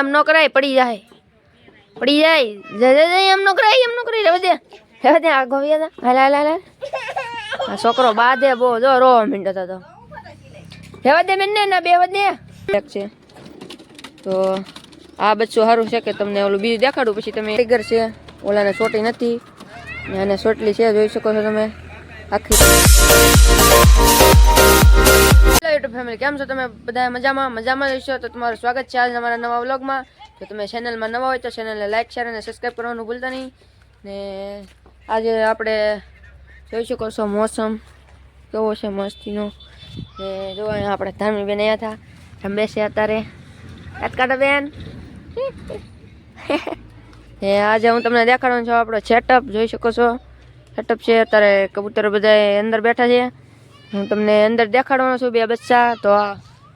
એમ ન કરાય, પડી જાય. પડી જાય. જય જય એમ ન કરાય, એમ ન કરાય. રહેવા દે. રહેવા દે આગો વ્યા તા હાલ હાલ. આ છોકરો બાધે બહુ. જો રોવા મીંડો તો રહેવા દે બેન ને ના બે દે. છે. તો આ બચ્ચું સારું છે કે તમને ઓલું બીજું દેખાડું. પછી તમે ટાઈગર છે. ઓલાને સોટી નથી. અને સોટલી છે, જોઈ શકો છો તમે. આખી યુટ્યુબ ફેમિલી કેમ છો તમે? બધા મજામાં? મજામાં રહેશો તો તમારું સ્વાગત છે આજના મારા નવા વ્લોગમાં. જો તમે ચેનલમાં નવા હોય તો ચેનલને લાઇક શેર અને સબસ્ક્રાઈબ કરવાનું ભૂલતા નહીં. ને આજે આપણે જોઈ શકો છો મોસમ. કેવો છે મસ્તીનો? ને જો આપણે ધાર્મિક બેન અહીંયા હતા. રમે છે અત્યારે. કાઢો બેન. ને આજે હું તમને દેખાડવાનું છું આપણો સેટઅપ જોઈ શકો છો? સેટઅપ છે અત્યારે કબૂતર બધા અંદર બેઠા છે. હું તમને અંદર દેખાડવાનો છું બે બચ્ચા, તો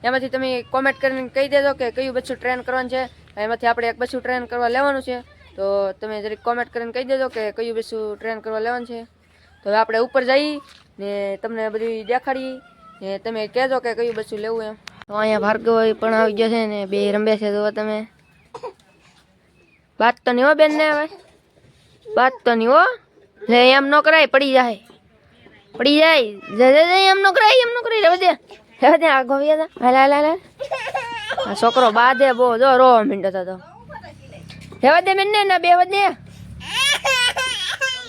એમાંથી તમે કોમેન્ટ કરીને કહી દેજો કે કયું બચ્ચું ટ્રેન કરવાનું છે. એમાંથી આપણે એક બચ્ચું ટ્રેન કરવા લેવાનું છે. તો તમે જરીક કોમેન્ટ કરીને કહી દેજો કે કયું બચ્ચું ટ્રેન કરવા લેવાનું છે. તો હવે આપણે ઉપર જઈ ને તમને બધી દેખાડી ને તમે કહેજો કે કયું બચ્ચું લેવું એમ. તો અહીંયા ભાર્ગવ પણ આવી ગયો છે ને બે રમ્યા છે જોવા તમે. વાત તો નહીં હો બેન ને હવે. વાત તો નહીં હો. લે, એમ ન કરાય, પડી જાય. પડી જાય. જય જય જય એમ નો કરાય, એમ નો કરાય. રહેવા દે. રહેવા દે આગો વ્યા તા. હાલ છોકરો બાધે બહુ, જો રોવા મિંડો તો રહેવા દે બેન ને, બે દે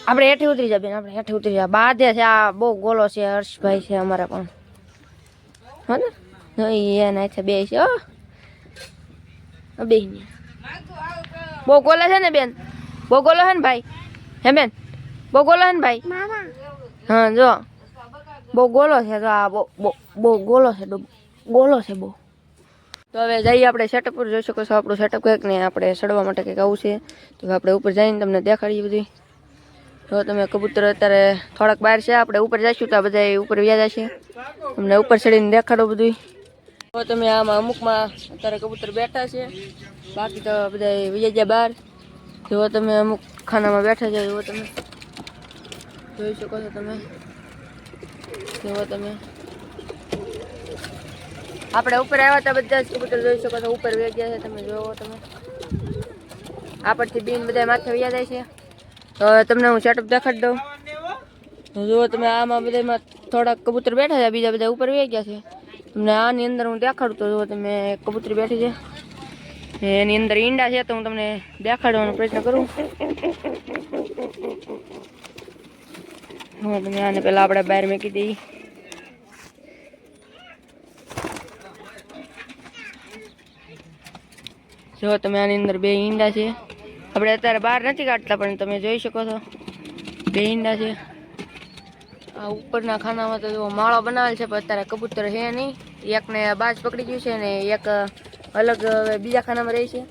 આપણે હેઠે ઉતરી જા, બેન, આપણે હેઠે ઉતરી જા. બાધે છે, આ બહુ ગોલો છે, હર્ષભાઈ છે અમારા પણ. હો ને? એ ના છે બે છે, હો. બે બહુ ગોલે છે ને, બેન? બહુ ગોલો છે ને, ભાઈ? હે, બેન? બહુ ગોલો છે ને, ભાઈ? હા, જો. બહુ ગોલો છે તો આ બહુ બહુ ગોલો છે ગોલો છે બહુ. તો હવે જઈએ આપણે સેટઅપ પર, જોઈ શકો છો આપણું સેટઅપ કંઈક ને આપણે સડવા માટે કંઈક આવું છે. તો આપણે ઉપર જઈને તમને દેખાડીએ બધી. જો તમે કબૂતર અત્યારે થોડાક બહાર છે, આપણે ઉપર જઈશું તો બધા ઉપર વ્યા છે તમને ઉપર ચડીને દેખાડો બધું. તો તમે આમાં અમુકમાં અત્યારે કબૂતર બેઠા છે. બાકી તો બધા વિજય બહાર. જો તમે અમુક ખાનામાં બેઠા છે, જો તમે. જોઈ શકો છો તમે. જુઓ તમે. આપણે ઉપર આવ્યા હતા બધા જ કબૂતર જોઈ શકો છો. ઉપર વહી ગયા છે, તમે જોવો તમે. આ પરથી બીન બધા માથે વહી જાય છે. તો તમને હું સેટઅપ દેખાડી દઉં. જુઓ તમે, આમાં બધામાં થોડાક કબૂતર બેઠા છે, બીજા બધા ઉપર વહી ગયા છે. તમને આની અંદર હું દેખાડું તો જુઓ તમે કબૂતરી બેઠી છે. એની અંદર ઈંડા છે, તો હું તમને દેખાડવાનો પ્રયત્ન કરું. હા તમે આને પહેલાં આપણે બહાર મૂકી દઈએ જો તમે આની અંદર બે ઈંડા છે. આપણે અત્યારે બહાર નથી કાઢતા, પણ તમે જોઈ શકો છો. બે ઈંડા છે. આ ઉપરના ખાનામાં તો જો માળો બનાવેલ છે, પણ અત્યારે કબૂતર છે નહીં. એકને બાજ પકડી ગયું છે ને એક અલગ બીજા ખાનામાં રહી છે.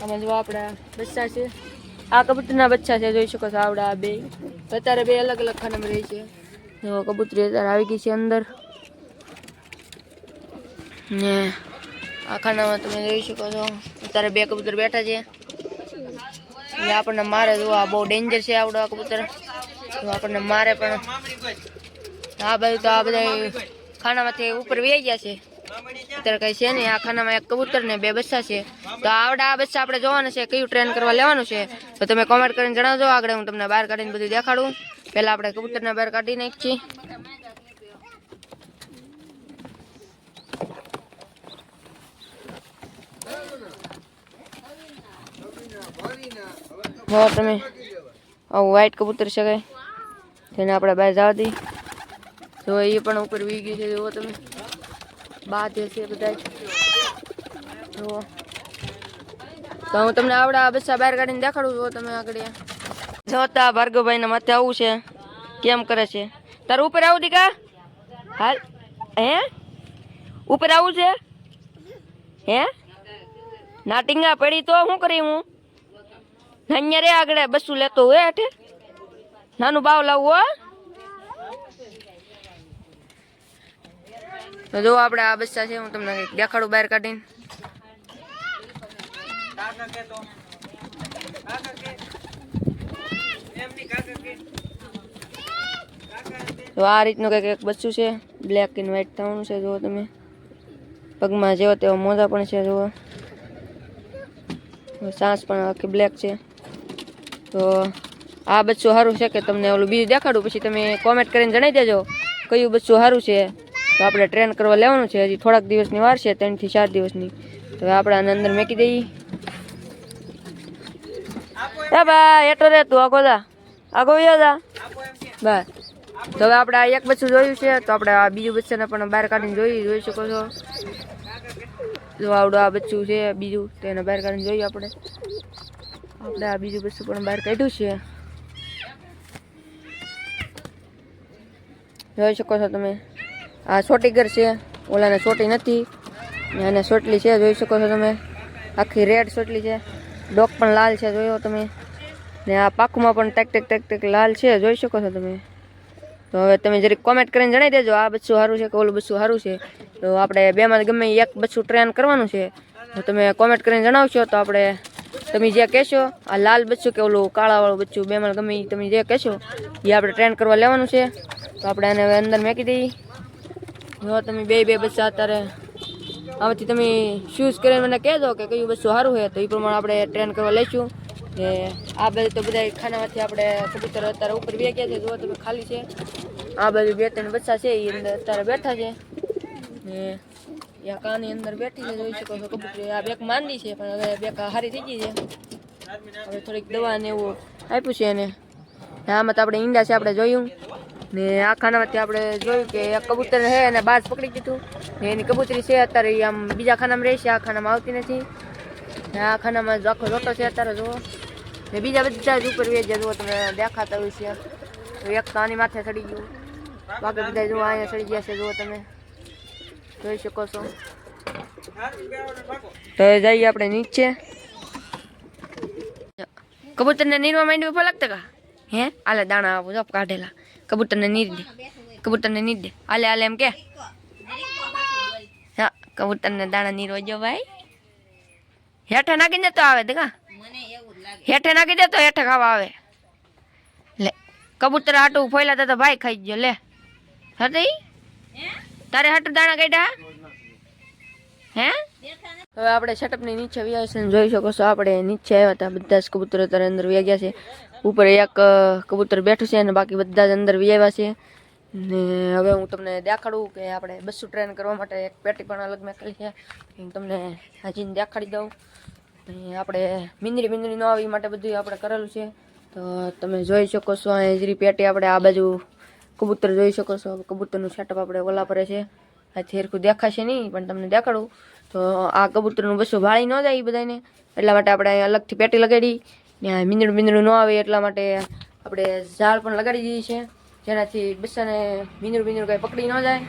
આમાં જો આપણા બચ્ચા છે. આ કબૂતરના બચ્ચા છે, જોઈ શકો છો આવડા બે. અત્યારે બે અલગ અલગ ખાનામાં રહી છે. જો કબૂતરી અત્યારે આવી ગઈ છે અંદર. ને આ ખાનામાં તમે જોઈ શકો છો. અત્યારે બે કબૂતર બેઠા છે. એ આપણને મારે જો આ બહુ ડેન્જર છે આવડો આ કબૂતર. આપણને મારે પણ આ બાજુ તો આ બધા ખાનામાંથી ઉપર વહી ગયા છે. અત્યારે કઈ છે નહીં. આ ખાનામાં એક કબૂતર ને બે બચ્ચા છે. તો આવડા આ બચ્ચા આપણે જોવાના છે, કયું ટ્રેન કરવા લેવાનું છે. તો તમે કોમેન્ટ કરીને જણાવજો. આગળ હું તમને બહાર કાઢીને બધું દેખાડું. પહેલાં આપણે કબૂતરને બહાર કાઢી નાખીએ. હો તમે આવું વ્હાઈટ કબૂતર છે કઈ? તેને આપણે બહાર જવા દઈએ. જો એ પણ ઉપર વી ગયું છે, જુઓ તમે. બાધે છે બધા જુઓ. તો હું તમને આવડા બચ્ચા બહાર કાઢીને દેખાડું છું તમે આગળ જોતા ભાર્ગવભાઈ માથે આવું છે. કેમ કરે છે? તારું ઉપર આવું દીકા? હાલ. હે? ઉપર આવું છે? હે? નાટિંગા પડી તો શું કરી હું? અહીંયા રે આગળ બસું લેતો હોય હેઠે? નાનું બાવ લાવવું હો. તો જો આપણે આ બચ્ચા છે, હું તમને દેખાડું બહાર કાઢીને. તો આ રીતનું કંઈક એક બચ્ચું છે બ્લેક એન્ડ વ્હાઈટ થવાનું છે, જુઓ તમે. પગમાં જેવો તેવો મોજા પણ છે, જુઓ. સાસ પણ આખી બ્લેક છે. તો આ બચ્ચું સારું છે કે તમને ઓલું બીજું દેખાડું? પછી તમે કોમેન્ટ કરીને જણાવી દેજો, કયું બચ્ચું સારું છે? તો આપણે ટ્રેન કરવા લેવાનું છે. હજી થોડાક દિવસની વાર છે, ત્રણથી ચાર દિવસની. તો આપણે આને અંદર મેકી દઈએ. એ ભાઈ એટલો રે તું, આગો જા. આગો વયો જા. બસ. તો હવે આપણે આ એક બચ્ચું જોયું છે, તો આપણે આ બીજું બચ્ચાને પણ બહાર કાઢીને જોઈ જોઈ શકો છો. જો આવડું આ બચ્ચું છે, બીજું, તો એને બહાર કાઢીને જોઈએ આપણે. આપણે આ બીજું બચ્ચું પણ બહાર કાઢ્યું છે. જોઈ શકો છો તમે. આ ઘર છે, ઓલાને સોટી નથી, અને સોટલી છે, જોઈ શકો છો તમે. આખી રેડ સોટલી છે. ડોક પણ લાલ છે, જોયો તમે. ને આ પાખુમાં પણ ટેક ટેક ટેક ટેક લાલ છે, જોઈ શકો છો તમે. તો હવે તમે જરીક કોમેન્ટ કરીને જણાવી દેજો, આ બચ્ચું સારું છે કે ઓલું બચ્ચું સારું છે. તો આપણે બેમાં ગમે એક બચ્ચું ટ્રેન કરવાનું છે. તો તમે કોમેન્ટ કરીને જણાવશો, તો આપણે તમે જે કહેશો, આ લાલ બચ્ચું કે ઓલું કાળાવાળું બચ્ચું બેમાં ગમે તમે જે કહેશો એ આપણે ટ્રેન કરવા લેવાનું છે. તો આપણે એને અંદર મેકી દઈએ. જો તમે બે બે બચ્ચા અત્યારે આમાંથી તમે ચૂઝ કરીને મને કહેજો કે કયું બચ્ચું સારું છે, તો એ પ્રમાણે આપણે ટ્રેન કરવા લઈશું. ને આ બાજુ તો બધા ખાનામાંથી આપણે કબૂતર અત્યારે ઉપર બે ગયા છે જો તમે ખાલી છે. આ બાજુ બે ત્રણ બચ્ચા છે એ અંદર અત્યારે બેઠા છે. ને યા કાની અંદર બેઠી છે, જોઈ શકો છો કબૂતર. આ બેક માંદી છે, પણ હવે બેક હારી થઈ ગઈ છે. હવે થોડીક દવા ને એવું આપ્યું છે એને. આમાં તો આપણે ઈંડા છે, આપણે જોયું. ને આ ખાનામાંથી આપણે જોયું કે કબૂતર છે અને બાજ પકડી દીધું. ને એની કબૂતરી છે, અત્યારે આમ બીજા ખાનામાં રહે છે આ ખાનામાં આવતી નથી. ને આ ખાનામાં આખો લોટો છે અત્યારે, જુઓ. ને બીજા બધા જ ઉપર વેજે જુઓ તમે, દેખાતા હોય છે. તો એક તો આની માથે ચડી ગયું. બાકી બધા જુઓ, અહીંયા ચડી ગયા છે, જુઓ તમે. જોઈ શકો છો. તો જઈએ આપણે નીચે. કબૂતરને નીરવા માંડ્યું લાગતા કા? હે? આલે દાણા આપો જો કાઢેલા. કબૂતરને નીર દે કબૂતરને નીર દે આલે આલે એમ કે હા કબૂતરને દાણા નીરવા જો ભાઈ હેઠે નાખી દે તો આવે દેખા હેઠે નાખી દે તો હેઠે ખાવા આવે લે કબૂતર હાટું ફોયલા તો ભાઈ ખાઈ ગયો લે હતી તારે હાટું દાણા કાઢ્યા હે હવે આપણે સેટઅપની નીચે વ્યા છે ને જોઈ શકો છો. આપણે નીચે આવ્યા હતા. બધા જ કબૂતર અત્યારે અંદર વ્યા ગયા છે. ઉપર એક કબૂતર બેઠું છે અને બાકી બધા જ અંદર વ્યાવ્યા છે. ને હવે હું તમને દેખાડું કે આપણે બસો ટ્રેન કરવા માટે એક પેટી પણ અલગ મેકેલી છે. હું તમને હાજીને દેખાડી દઉં. આપણે મીંદરી મિંદરી ન આવી માટે બધું આપણે કરેલું છે. તો તમે જોઈ શકો છો હાજરી જરી પેટી આપણે આ બાજુ કબૂતર જોઈ શકો છો. કબૂતરનું સેટઅપ આપણે ઓલા પર છે. આ થેરખું દેખાશે નહીં, પણ તમને દેખાડું. તો આ કબૂતરનું બસો ભાળી ન જાય એ બધાને એટલા માટે આપણે અહીંયા અલગથી પેટી લગાડી. આ મીંદડું મીંદડું ન આવે એટલા માટે આપણે ઝાડ પણ લગાડી દીધી છે. જેનાથી બચ્ચાને મીંદડું મીંદડું કાંઈ પકડી ન જાય.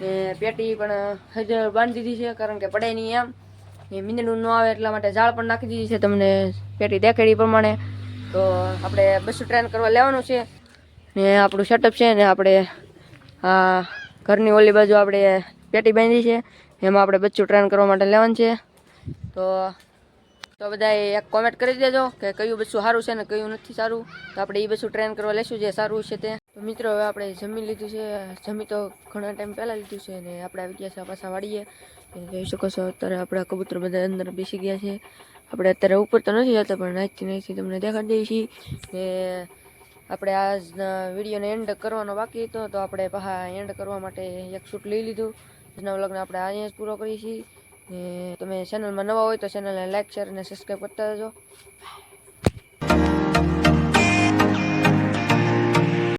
ને પેટી પણ હજ બાંધી દીધી છે, કારણ કે પડે નહીં એમ. ને મીંદડું ન આવે એટલા માટે ઝાડ પણ નાખી દીધી છે તમને પેટી દેખાડી પ્રમાણે. તો આપણે બસો ટ્રેન કરવા લેવાનું છે. ને આપણું સેટઅપ છે ને આપણે આ ઘરની ઓલી બાજુ આપણે પેટી બાંધી છે. એમાં આપણે બચ્ચું ટ્રેન કરવા માટે લેવાનું છે. તો તો બધાએ એક કોમેન્ટ કરી દેજો કે કયું બચ્ચું સારું છે ને કયું નથી સારું. તો આપણે એ બચ્ચું ટ્રેન કરવા લેશું જે સારું છે તે. મિત્રો, હવે આપણે જમી લીધું છે. જમી તો ઘણા ટાઈમ પહેલાં લીધું છે અને આપણે આવી ગયા છે પાછા વાળીએ જોઈ શકો છો, અત્યારે આપણા કબૂતર બધા અંદર બેસી ગયા છે. આપણે અત્યારે ઉપર તો નથી જતા, પણ નાચથી નાચથી તમને દેખાડી દઈએ છીએ ને આપણે આજના વિડીયોને એન્ડ કરવાનો બાકી હતો. તો આપણે પાછા એન્ડ કરવા માટે એક શૂટ લઈ લીધું. જેના લગ્ન આપણે અહીંયા જ પૂરો કરીએ છીએ. તમે ચેનલમાં નવા હોય તો ચેનલને લાઈક શેર અને સબસ્ક્રાઈબ કરતા રહેજો